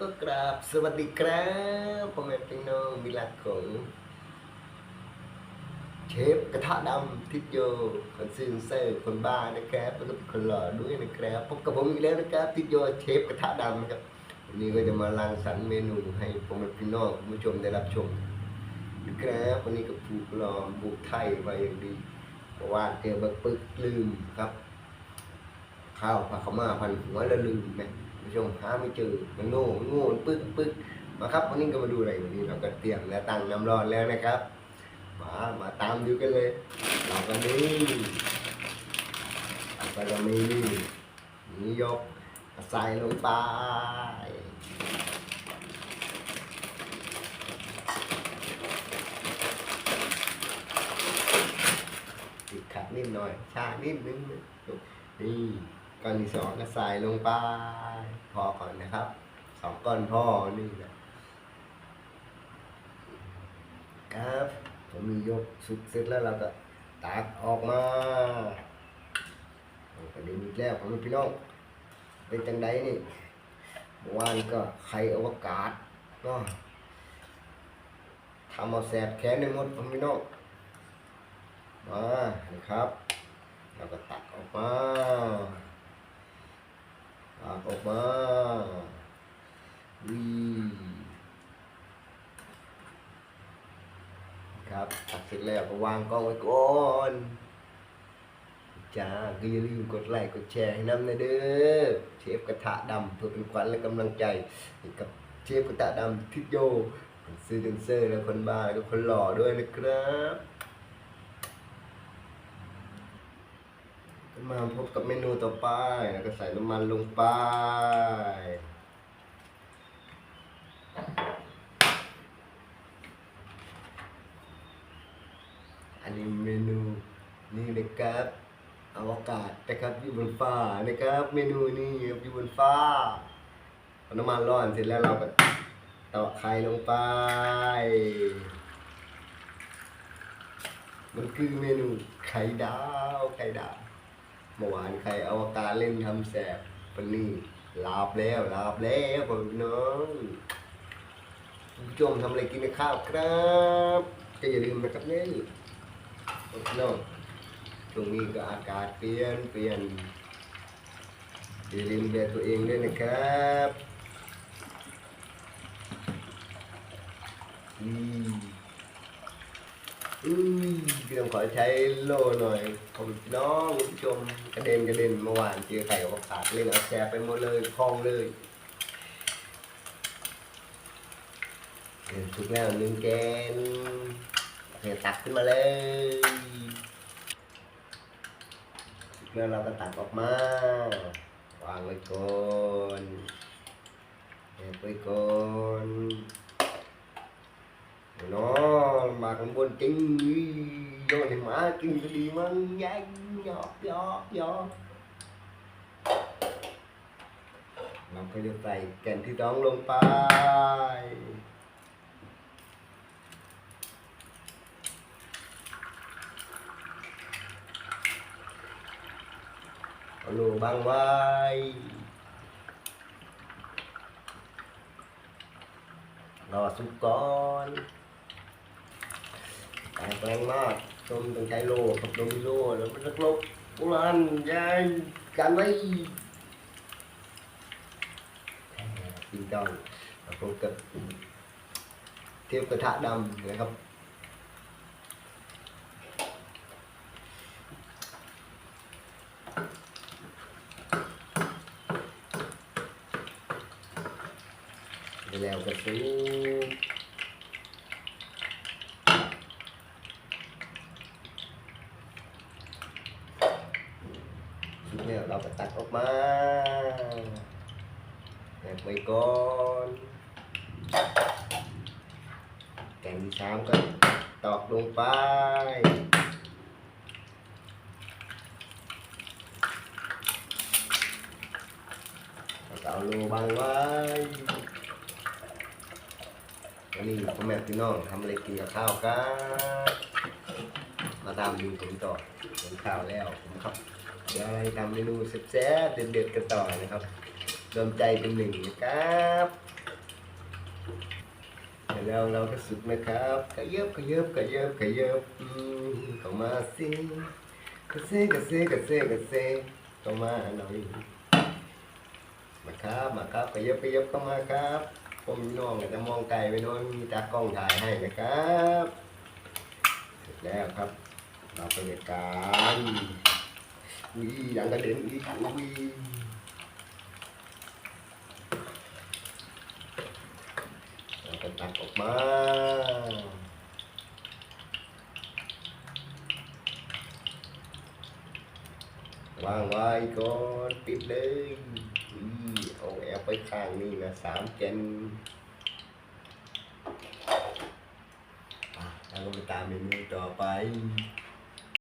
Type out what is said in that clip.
ก็กราบสวัสดีครับพ่อแม่พี่น้องมิลักของเชฟกระทะดำทิศโยคนซื่อเซอร์คนบ้านะครับแล้วก็เป็นคนหล่อด้วยนะครับพบกับผมอีกแล้วนะครับทิศโยเชฟกระทะดำนะครับวันนี้ก็จะมารังสรรค์เมนูให้พ่อแม่พี่น้องคุณผู้ชมได้รับชมนะครับวันนี้ก็ผูกหลอมผูกไทยไว้อย่างดีเพราะว่าเจอบักปึกลืมครับ ข้าวผักขม่าพันหัวแล้วลืมไหม ผู้ชมหาไม่เจอมันโง่มันโง่มันปึ๊กปึ๊กมาครับวันนี้ก็มาดูอะไรวันนี้เราก็เตรียมและตั้งน้ำร้อนแล้วนะครับมามาตามดูกันเลยเราก็นี่เราก็มีนี่ยกใส่ลงไปติดขัดนิดหน่อยชานิดนึงนี่ ก้อนที่สองก็ใส่ลงไป พอก่อนนะครับสองก้อนพ่อนี่นะครับผมมียกสุดเสร็จแล้วเราก็ตักออกมาเอากระเด็นอีกแล้วผมพี่น้องเป็นจังไดนี่วานก็ไข่อวกาศก็ทำเอาแสบแขนในหมดผมพี่น้องมานะครับ เราก็ตักออกมา ตักออกมาวีครับตักเสร็จแล้วก็วางกล้องไว้ก่อนจ้าก็อย่าลืมกดไลค์กดแชร์ให้น้ำนะเด้อเชฟกระทะดำเพื่อเป็นขวัญและกำลังใจให้กับเชฟกระทะดำทิศโยคนซื้อเดนเซอร์และคนบ้าและก็คนหล่อด้วยนะครับ มาพบกับเมนูต่อไปแล้วก็ใส่น้ำมันลงไป อันนี้เมนูนี่นะครับอวกาศนะครับอยู่บนฟ้านะครับ เมนูนี้อยู่บนฟ้าน้ำมันร้อนเสร็จแล้วเราก็ตอกไข่ลงไป มันคือเมนูไข่ดาวไข่ดาว เมื่อวานใครอวกาศเล่นทำแสบปนี่ลาบแล้วลาบแล้วผมพี่น้องผู้ชมทำอะไรกินในข้าวครับก็อย่าลืมนะครับนี่พี่น้องช่วงนี้ก็อากาศเปลี่ยนเปลี่ยนอย่าลืมดูแลตัวเองด้วยนะครับอืม อืมพี่ต้องขอใช้โล่หน่อยของน้องคุณผู้ชมกระเด็นกระเด็นเมื่อวานเจอไข่กับขาดเล่นเอาแชร์ไปหมดเลยคลองเลยเดี๋ยวทุกแล้วหนึ่งแกนเนี่ยตักขึ้นมาเลยแล้วเราก็ตักออกมาวางไว้ก่อนเก็บไว้ก่อน มาข้างบนจริงโยนให้หมากินก็ดีมั้งยัยหยอกหยอกหยอกเราก็จะใส่แก่นที่ต้องลงไปเอาลูบังไว้รอสุกก่อน แรงแรงมากชมต้องใช้โล่กับโดมิโลแล้วมันจะลบโบราณยายกันไว้ปิงดองแล้วพบกับเทียบกระทะดำนะครับแล้วก็ซื้อ เนี่ยเราก็ตัดออกมาแยกไว้ก่อนแกงที่สามก็ตอกลงไปแล้วก็เอาโลบังไว้วันนี้พ่อแม่พี่น้องทำอะไรกินกับข้าวกัน มาตามดูผมต่อผมข้าวแล้วผมครับ เดี๋ยวอะไรทำเมนูแซ่บๆเด็ดๆกันต่อนะครับรวมใจเป็นหนึ่งนะครับเสร็จแล้วเราก็สุกนะครับขยับขยับขยับขยับเข้ามาสิกระเซกระเซกระเซกระเซเข้ามาหน่อยมาครับมาครับขยับขยับเข้ามาครับผมน้องอาจจะมองไกลไปโน่นมีตากล้องถ่ายให้นะครับ เสร็จแล้วครับ เราไปในกา รอุ้ยยังกระเด็นอีกอุ้ยเราก็ตักออกมาวางไว้ก่อนปิดเลยเอาแอลไปข้างนี่นะสามเจนแล้วก็ไปตามเมนูต่อไป